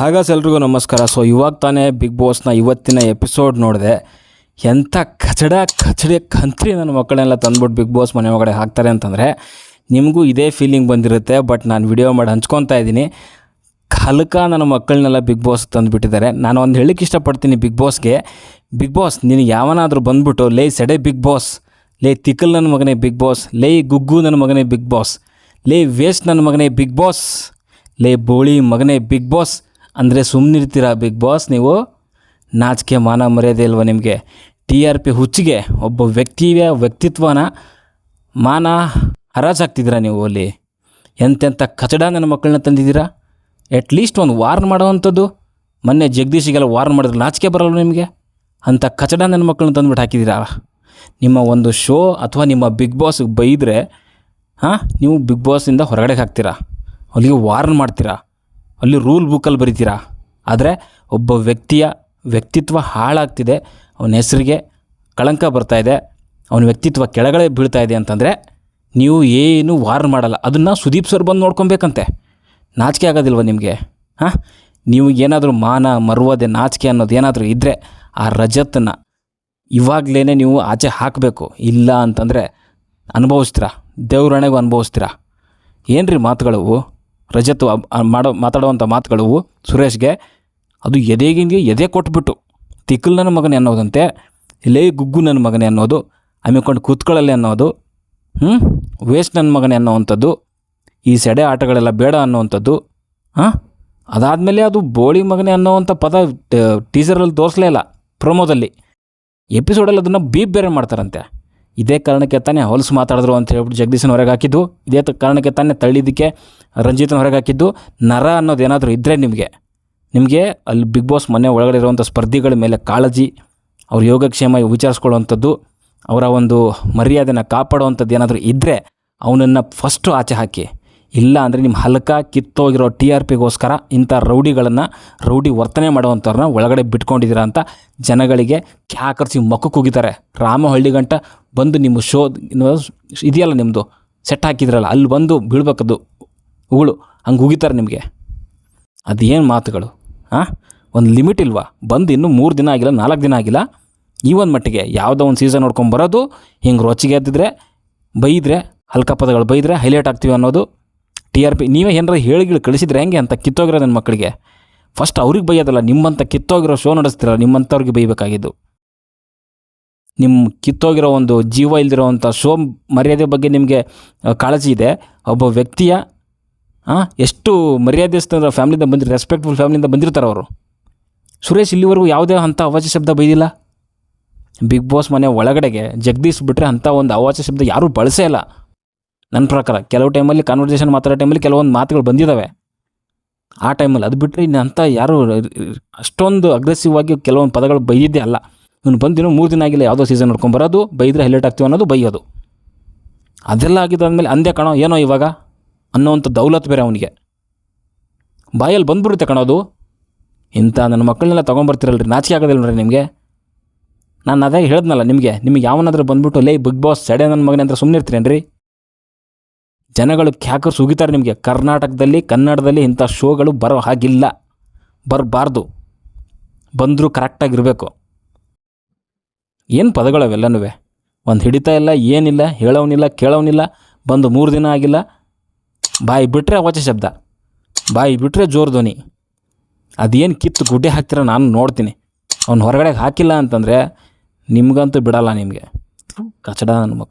ಹಾಗಾಸ್ ಎಲ್ರಿಗೂ ನಮಸ್ಕಾರ. ಸೊ ಇವಾಗ ತಾನೇ ಬಿಗ್ ಬಾಸ್ನ ಇವತ್ತಿನ ಎಪಿಸೋಡ್ ನೋಡಿದೆ. ಎಂಥ ಕಚಡ ಕಚಡೆ ಕಂತ್ರಿ ನನ್ನ ಮಕ್ಕಳನ್ನೆಲ್ಲ ತಂದ್ಬಿಟ್ಟು ಬಿಗ್ ಬಾಸ್ ಮನೆ ಒಳಗಡೆ ಹಾಕ್ತಾರೆ ಅಂತಂದರೆ, ನಿಮಗೂ ಇದೇ ಫೀಲಿಂಗ್ ಬಂದಿರುತ್ತೆ ಬಟ್ ನಾನು ವಿಡಿಯೋ ಮಾಡಿ ಹಂಚ್ಕೊತಾ ಇದ್ದೀನಿ. ಹಲಕ ನನ್ನ ಮಕ್ಕಳನ್ನೆಲ್ಲ ಬಿಗ್ ಬಾಸ್ ತಂದುಬಿಟ್ಟಿದ್ದಾರೆ. ನಾನು ಒಂದು ಹೇಳಕ್ಕೆ ಇಷ್ಟಪಡ್ತೀನಿ ಬಿಗ್ ಬಾಸ್ಗೆ ಬಿಗ್ ಬಾಸ್ ನಿನಗೆ ಯಾವನಾದರೂ ಬಂದ್ಬಿಟ್ಟು, ಲೇ, ಸೆಡೆ ಬಿಗ್ ಬಾಸ್ ಲೇ ತಿಕ್ಕಲ್ ನನ್ನ ಮಗನೇ ಬಿಗ್ ಬಾಸ್ ಲೇ, ಗುಗ್ಗು ನನ್ನ ಮಗನೇ ಬಿಗ್ ಬಾಸ್ ಲೇ ವೇಸ್ಟ್ ನನ್ನ ಮಗನೇ ಬಿಗ್ ಬಾಸ್ ಲೇ, ಬೋಳಿ ಮಗನೇ ಬಿಗ್ ಬಾಸ್ ಅಂದರೆ ಸುಮ್ಮನಿರ್ತೀರಾ ಬಿಗ್ ಬಾಸ್ ನೀವು? ನಾಚಿಕೆ ಮಾನ ಮರ್ಯಾದೆ ಇಲ್ವ ನಿಮಗೆ? ಟಿ ಆರ್ ಪಿ ಹುಚ್ಚಿಗೆ ಒಬ್ಬ ವ್ಯಕ್ತಿಯ ವ್ಯಕ್ತಿತ್ವನ ಮಾನ ಹರಾಜಾಗ್ತಿದ್ದೀರಾ ನೀವು ಅಲ್ಲಿ? ಎಂತೆಂಥ ಕಚಡ ನನ್ನ ಮಕ್ಕಳನ್ನ ತಂದಿದ್ದೀರಾ? ಅಟ್ಲೀಸ್ಟ್ ಒಂದು ವಾರ್ನ್ ಮಾಡೋವಂಥದ್ದು. ಮೊನ್ನೆ ಜಗದೀಶಿಗೆಲ್ಲ ವಾರ್ನ್ ಮಾಡಿದ್ರೆ ನಾಚಿಕೆ ಬರಲ್ಲ ನಿಮಗೆ? ಅಂಥ ಕಚಡ ನನ್ನ ಮಕ್ಕಳನ್ನ ತಂದುಬಿಟ್ಟು ಹಾಕಿದ್ದೀರಾ? ನಿಮ್ಮ ಒಂದು ಶೋ ಅಥವಾ ನಿಮ್ಮ ಬಿಗ್ ಬಾಸ್ಗೆ ಬೈದರೆ, ಹಾಂ, ನೀವು ಬಿಗ್ ಬಾಸಿಂದ ಹೊರಗಡೆ ಹಾಕ್ತೀರಾ? ಅಲ್ಲಿಗೆ ವಾರ್ನ್ ಮಾಡ್ತೀರಾ? ಅಲ್ಲಿ ರೂಲ್ ಬುಕ್ಕಲ್ಲಿ ಬರಿತೀರಾ? ಆದರೆ ಒಬ್ಬ ವ್ಯಕ್ತಿಯ ವ್ಯಕ್ತಿತ್ವ ಹಾಳಾಗ್ತಿದೆ, ಅವನ ಹೆಸರಿಗೆ ಕಳಂಕ ಬರ್ತಾ ಇದೆ, ಅವನ ವ್ಯಕ್ತಿತ್ವ ಕೆಳಗಡೆ ಬೀಳ್ತಾ ಇದೆ ಅಂತಂದರೆ ನೀವು ಏನು ವಾರ್ನ್ ಮಾಡಲ್ಲ. ಅದನ್ನು ಸುದೀಪ್ ಸರ್ ಬಂದು ನೋಡ್ಕೊಬೇಕಂತೆ. ನಾಚಿಕೆ ಆಗೋದಿಲ್ವ ನಿಮಗೆ? ಹಾಂ? ನೀವು ಏನಾದರೂ ಮಾನ, ಮರುವದೆ, ನಾಚಿಕೆ ಅನ್ನೋದು ಏನಾದರೂ ಇದ್ದರೆ ಆ ರಜತನ್ನು ಇವಾಗಲೇ ನೀವು ಆಚೆ ಹಾಕಬೇಕು. ಇಲ್ಲ ಅಂತಂದರೆ ಅನುಭವಿಸ್ತೀರಾ? ದೇವ್ರಣೆಗೂ ಅನುಭವಿಸ್ತೀರಾ? ಏನು ರೀ ಮಾತುಗಳವು ರಜತ್ ಮಾಡೋ ಮಾತಾಡುವಂಥ ಮಾತುಗಳು ಸುರೇಶ್ಗೆ, ಅದು ಎದೆಗಿಂಗೆ ಎದೆ ಕೊಟ್ಬಿಟ್ಟು, ತಿಕ್ಕಲ್ ನನ್ನ ಮಗನೇ ಅನ್ನೋದಂತೆ ಲೇ ಗುಗ್ಗು ನನ್ನ ಮಗನೇ ಅನ್ನೋದು ಆಮೇಕೊಂಡು ಕೂತ್ಕೊಳ್ಳಲ್ಲೇ ಅನ್ನೋದು ಹ್ಞೂ ವೇಸ್ಟ್ ನನ್ನ ಮಗನೇ ಅನ್ನೋವಂಥದ್ದು, ಈ ಸೆಡೆ ಆಟಗಳೆಲ್ಲ ಬೇಡ ಅನ್ನೋವಂಥದ್ದು ಹಾಂ ಅದಾದಮೇಲೆ ಅದು ಬೋಳಿ ಮಗನೇ ಅನ್ನೋವಂಥ ಪದ ಟೀಸರಲ್ಲಿ ತೋರಿಸಲೇ ಇಲ್ಲ, ಪ್ರೊಮೋದಲ್ಲಿ. ಎಪಿಸೋಡಲ್ಲಿ ಅದನ್ನು ಬೀಪ್ ಬೇರೆ ಮಾಡ್ತಾರಂತೆ. ಇದೇ ಕಾರಣಕ್ಕೆ ತಾನೇ ಹೊಲಸು ಮಾತಾಡಿದ್ರು ಅಂತ ಹೇಳ್ಬಿಟ್ಟು ಜಗದೀಶನ ಹೊರಗೆ ಹಾಕಿದ್ದು. ಇದೇ ಕಾರಣಕ್ಕೆ ತಾನೇ ತಳ್ಳಿದ್ದಕ್ಕೆ ರಂಜಿತನ ಹೊರಗೆ ಹಾಕಿದ್ದು. ನರ ಅನ್ನೋದು ಏನಾದರೂ ಇದ್ದರೆ ನಿಮಗೆ. ನಿಮಗೆ ಅಲ್ಲಿ ಬಿಗ್ ಬಾಸ್ ಮನೆ ಒಳಗಡೆ ಇರುವಂಥ ಸ್ಪರ್ಧಿಗಳ ಮೇಲೆ ಕಾಳಜಿ, ಅವ್ರ ಯೋಗಕ್ಷೇಮ ವಿಚಾರಿಸ್ಕೊಳ್ಳುವಂಥದ್ದು, ಅವರ ಒಂದು ಮರ್ಯಾದೆನ ಕಾಪಾಡುವಂಥದ್ದು ಏನಾದರೂ ಇದ್ದರೆ ಅವನನ್ನು ಫಸ್ಟು ಆಚೆ ಹಾಕಿ. ಇಲ್ಲ ಅಂದರೆ ನಿಮ್ಮ ಹಲ್ಕ ಕಿತ್ತೋಗಿರೋ ಟಿ ಆರ್ ಪಿಗೋಸ್ಕರ ಇಂಥ ರೌಡಿಗಳನ್ನು ರೌಡಿ ವರ್ತನೆ ಮಾಡುವಂಥವ್ರನ್ನ ಒಳಗಡೆ ಬಿಟ್ಕೊಂಡಿದ್ದೀರಾ ಅಂತ ಜನಗಳಿಗೆ ಕ್ಯಾಕರ್ಸಿ ಮಕ್ಕ ಕುಗಿತಾರೆ ರಾಮಹಳ್ಳಿ ಗಂಟ ಬಂದು ನಿಮ್ಮ ಶೋ ಇದೆಯಲ್ಲ ನಿಮ್ಮದು ಸೆಟ್ ಹಾಕಿದ್ರಲ್ಲ, ಅಲ್ಲಿ ಬಂದು ಬೀಳ್ಬೇಕದು. ಉಗುಳು, ಹಂಗೆ ಉಗಿತಾರೆ ನಿಮಗೆ. ಅದೇನು ಮಾತುಗಳು ಹಾಂ ಒಂದು ಲಿಮಿಟ್ ಇಲ್ವಾ? ಬಂದು ಇನ್ನೂ ಮೂರು ದಿನ ಆಗಿಲ್ಲ, ನಾಲ್ಕು ದಿನ ಆಗಿಲ್ಲ. ಈ ಒಂದು ಮಟ್ಟಿಗೆ ಯಾವುದೋ ಒಂದು ಸೀಸನ್ ನೋಡ್ಕೊಂಡು ಬರೋದು, ಹಿಂಗೆ ರೊಚ್ಚಿಗೆ ಎದ್ದಿದ್ರೆ, ಬೈದರೆ, ಹಲ್ಕ ಪದಗಳು ಬೈದರೆ ಹೈಲೈಟ್ ಆಗ್ತೀವಿ ಅನ್ನೋದು ಟಿ ಆರ್ ಪಿ, ನೀವೇ ಏನಾರ ಹೇಳಿಗಳು ಕಳಿಸಿದ್ರೆ ಹೆಂಗೆ ಅಂತ ಕಿತ್ತೋಗಿರೋ ನನ್ನ ಮಕ್ಕಳಿಗೆ ಫಸ್ಟ್ ಅವ್ರಿಗೆ ಬೈಯೋದಲ್ಲ ನಿಮ್ಮಂಥ ಕಿತ್ತೋಗಿರೋ ಶೋ ನಡೆಸ್ತಿರಲ್ಲ ನಿಮ್ಮಂಥವ್ರಿಗೆ ಬೈಬೇಕಾಗಿದ್ದು. ನಿಮ್ಮ ಕಿತ್ತೋಗಿರೋ ಒಂದು ಜೀವ ಇಲ್ದಿರೋವಂಥ ಶೋ ಮರ್ಯಾದೆ ಬಗ್ಗೆ ನಿಮಗೆ ಕಾಳಜಿ ಇದೆ. ಒಬ್ಬ ವ್ಯಕ್ತಿಯ ಎಷ್ಟು ಮರ್ಯಾದೆ ಫ್ಯಾಮ್ಲಿಯಿಂದ ಬಂದಿರ ರೆಸ್ಪೆಕ್ಟ್ಫುಲ್ ಫ್ಯಾಮ್ಲಿಯಿಂದ ಬಂದಿರ್ತಾರೆ ಅವರು. ಸುರೇಶ್ ಇಲ್ಲಿವರೆಗೂ ಯಾವುದೇ ಅಂಥ ಅವಾಚ್ಯ ಶಬ್ದ ಬೈದಿಲ್ಲ. ಬಿಗ್ ಬಾಸ್ ಮನೆ ಒಳಗಡೆಗೆ ಜಗದೀಶ್ ಬಿಟ್ಟರೆ ಅಂಥ ಒಂದು ಅವಾಚ್ಯ ಶಬ್ದ ಯಾರೂ ಬಳಸೇ ಇಲ್ಲ. ನನ್ನ ಪ್ರಕಾರ ಕೆಲವು ಟೈಮಲ್ಲಿ ಕಾನ್ವರ್ಸೇಷನ್ ಮಾತಾಡೋ ಟೈಮಲ್ಲಿ ಕೆಲವೊಂದು ಮಾತುಗಳು ಬಂದಿದ್ದಾವೆ ಆ ಟೈಮಲ್ಲಿ ಅದು ಬಿಟ್ಟರೆ ಇನ್ನು ಅಂಥ ಯಾರು ಅಷ್ಟೊಂದು ಅಗ್ರೆಸಿವ್ ಆಗಿ ಕೆಲವೊಂದು ಪದಗಳು ಬೈದಿದ್ದೇ ಅಲ್ಲ. ಇವನು ಬಂದಿನೂ ಮೂರು ದಿನ ಆಗಿಲ್ಲ, ಯಾವುದೋ ಸೀಸನ್ ನೋಡ್ಕೊಂಬರೋದು ಬೈದರೆ ಹೈಲೈಟ್ ಆಗ್ತೀವಿ ಅನ್ನೋದು ಬೈಯೋದು. ಅದೆಲ್ಲ ಆಗಿದ್ದಾದ್ಮೇಲೆ ಅಂದೇ ಕಣೋ, ಏನೋ ಇವಾಗ? ಅನ್ನೋವಂಥ ದೌಲತ್ ಬೇರೆ ಅವನಿಗೆ. ಬಾಯಲ್ಲಿ ಬಂದ್ಬಿಡುತ್ತೆ ಕಣೋದು ಇಂಥ ನನ್ನ ಮಕ್ಕಳನ್ನೆಲ್ಲ ತೊಗೊಂಬರ್ತಿರಲ್ರಿ, ನಾಚಿಕೆ ಆಗೋದಿಲ್ಲ ನೋಡ್ರಿ ನಿಮಗೆ. ನಾನು ಅದೇ ಹೇಳಿದ್ನಲ್ಲ ನಿಮಗೆ ನಿಮಗೆ ಯಾವನಾದರೂ ಬಂದ್ಬಿಟ್ಟು, ಲೇ, ಬಿಗ್ ಬಾಸ್ ಸೆಡೆ ನನ್ನ ಮಗನೇ ಅಂತ ಸುಮ್ಮನೆ ಇರ್ತೀರೇನ್ರಿ ಜನಗಳು ಕ್ಯಾಕರ್ ಸುಗಿತಾರೆ ನಿಮಗೆ. ಕರ್ನಾಟಕದಲ್ಲಿ, ಕನ್ನಡದಲ್ಲಿ ಇಂಥ ಶೋಗಳು ಬರೋ ಹಾಗಿಲ್ಲ. ಬರಬಾರ್ದು. ಬಂದರೂ ಕರೆಕ್ಟಾಗಿರಬೇಕು. ಏನು ಪದಗಳು ಅವೆಲ್ಲನೂ ಒಂದು ಹಿಡಿತಾ ಇಲ್ಲ, ಏನಿಲ್ಲ ಹೇಳೋನಿಲ್ಲ ಕೇಳೋನಿಲ್ಲ ಬಂದು ಮೂರು ದಿನ ಆಗಿಲ್ಲ. ಬಾಯಿ ಬಿಟ್ಟರೆ ವಚ ಶಬ್ದ. ಬಾಯಿ ಬಿಟ್ಟರೆ ಜೋರು ಧ್ವನಿ. ಅದೇನು ಕಿತ್ತು ಗುಡ್ಡೆ ಹಾಕ್ತೀರ ನಾನು ನೋಡ್ತೀನಿ. ಅವ್ನು ಹೊರಗಡೆ ಹಾಕಿಲ್ಲ ಅಂತಂದರೆ ನಿಮಗಂತೂ ಬಿಡಲ್ಲ ನಿಮಗೆ. ಕಚಡ ನನ್ನ ಮಕ್ಕಳು